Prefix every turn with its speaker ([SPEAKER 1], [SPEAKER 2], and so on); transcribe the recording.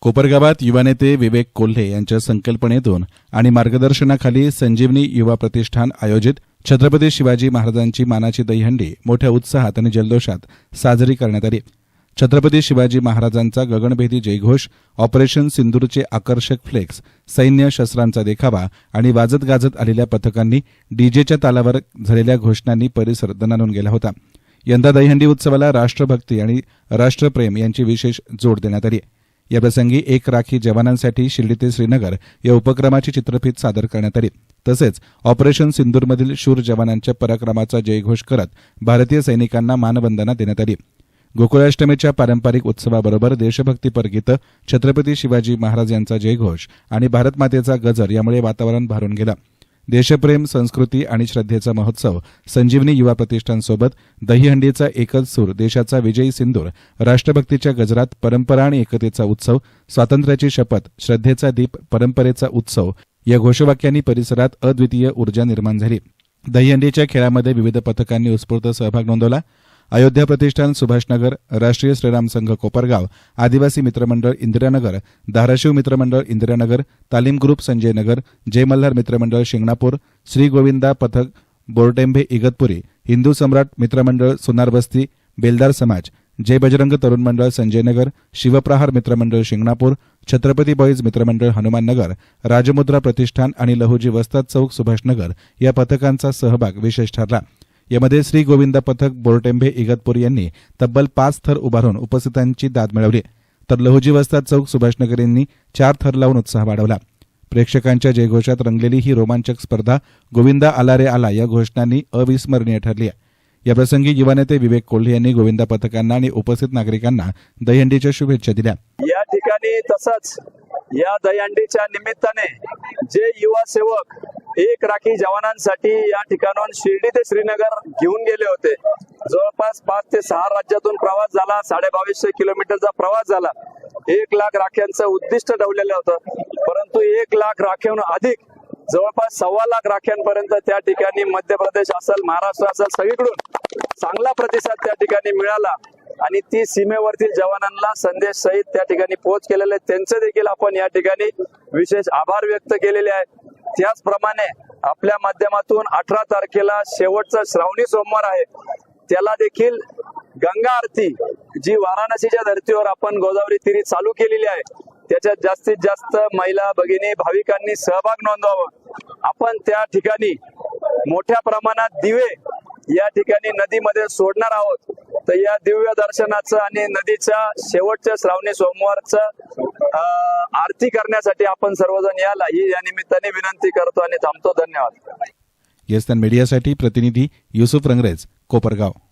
[SPEAKER 1] कोपरगावात युवा नेते विवेक कोल्हे यांच्या संकल्पनेतून आणि मार्गदर्शनाखाली संजीवनी युवा प्रतिष्ठान आयोजित छत्रपती शिवाजी महाराजांची मानाची दहीहंडी मोठ्या उत्साहात आणि जल्लोषात साजरी करण्यात आली. छत्रपती शिवाजी महाराजांचा गगनभेदी जयघोष ऑपरेशन सिंदूरचे आकर्षक फ्लेक्स सैन्य शस्त्रांचा देखावा आणि वाजत गाजत आलेल्या पथकांनी डीजेच्या तालावर झालेल्या घोषणांनी परिसर दणानून गेला होता. यंदा दहीहंडी उत्सवाला राष्ट्रभक्ती आणि राष्ट्रप्रेम यांची विशेष जोड देण्यात आली. याप्रसंगी एक राखी जवानांसाठी शिर्डी ते श्रीनगर या उपक्रमाची चित्रफीत सादर करण्यात आली. तसेच ऑपरेशन सिंदूरमधील शूर जवानांच्या पराक्रमाचा जयघोष करत भारतीय सैनिकांना मानवंदना देण्यात आली. गोकुळाष्टमीच्या पारंपरिक उत्सवाबरोबर देशभक्तीपर गीतं छत्रपती शिवाजी महाराज यांचा जयघोष आणि भारतमातेचा गजर यामुळे वातावरण भारून गेलं. देशप्रेम संस्कृती आणि श्रद्धेचा महोत्सव संजीवनी युवा प्रतिष्ठानसोबत दहीहंडीचा एकच सूर देशाचा विजयी सिंदूर राष्ट्रभक्तीच्या गजरात परंपरा आणि एकतेचा उत्सव स्वातंत्र्याची शपथ श्रद्धेचा दीप परंपरेचा उत्सव या घोषवाक्यांनी परिसरात अद्वितीय ऊर्जा निर्माण झाली. दहीहंडीच्या खेळामध्ये विविध पथकांनी उत्स्फूर्त सहभाग नोंदवला. अयोध्या प्रतिष्ठान सुभाषनगर राष्ट्रीय श्रीराम संघ कोपरगाव आदिवासी मित्रमंडळ इंदिरानगर धाराशिव मित्रमंडळ इंदिरानगर तालीम ग्रुप संजय नगर जय मल्हार मित्रमंडळ शिंगणापूर श्री गोविंदा पथक बोरटेंभे इगतपुरी हिंदू सम्राट मित्रमंडळ सुनारबस्ती बेलदार समाज जय बजरंग तरुण मंडळ संजय नगर शिवप्रहार मित्रमंडळ शिंगणापूर छत्रपती बॉईज मित्रमंडळ हनुमान नगर राजमुद्रा प्रतिष्ठान आणि लहुजी वस्ताद चौक सुभाषनगर या पथकांचा सहभाग विशेष ठरला. यामध्ये श्री गोविंद पथक बोरटेंभे इगतपुरी यांनी तब्बल पाच थर उभारून उपस्थितांची दाद मिळवली. तर लहुजी वस्ताद चौक सुभाषनगर यांनी चार थर लावून उत्साह वाढवला. प्रेक्षकांच्या जयघोषात रंगलेली ही रोमांचक स्पर्धा गोविंदा आला रे आला या घोषणांनी अविस्मरणीय ठरली याप्रसंगी युवा नेते विवेक कोल्हे यांनी गोविंदा पथकांना आणि उपस्थित नागरिकांना दहीहंडीच्या शुभेच्छा दिल्या.
[SPEAKER 2] या ठिकाणी तसंच या दहीहंडीच्या निमित्ताने जे युवा सेवक एक राखी जवानांसाठी या ठिकाणाहून शिर्डी ते श्रीनगर घेऊन गेले होते. जवळपास पाच ते सहा राज्यातून प्रवास झाला. साडे बावीसशे किलोमीटरचा प्रवास झाला. एक लाख राख्यांचं उद्दिष्ट ठेवलेलं होतं. परंतु एक लाख राख्याहून अधिक जवळपास सव्वा लाख राख्यांपर्यंत त्या ठिकाणी मध्य प्रदेश असेल महाराष्ट्र असेल सगळीकडून चांगला प्रतिसाद त्या ठिकाणी मिळाला. आणि ती सीमेवरतील जवानांना संदेश सहित त्या ठिकाणी पोहोच केलेले त्यांचे देखील आपण या ठिकाणी विशेष आभार व्यक्त केलेले आहे त्याचप्रमाणे आपल्या माध्यमातून अठरा तारखेला शेवटचा श्रावणी सोमवार आहे. त्याला देखील गंगा आरती जी वाराणसीच्या धर्तीवर आपण गोदावरी तिरी चालू केलेली आहे. त्याच्यात जास्तीत जास्त महिला भगिनी भाविकांनी सहभाग नोंदवावा. आपण त्या ठिकाणी मोठ्या प्रमाणात दिवे या ठिकाणी नदीमध्ये सोडणार आहोत. तर या दिव्य दर्शनाचं आणि नदीच्या शेवटच्या श्रावणी सोमवारचं आरती करण्यासाठी आपण सर्वजण याला ही या निमित्ताने विनंती करतो आणि थांबतो. धन्यवाद.
[SPEAKER 1] येस्टर्न मीडियासाठी प्रतिनिधी युसुफ रंगरेज कोपरगाव.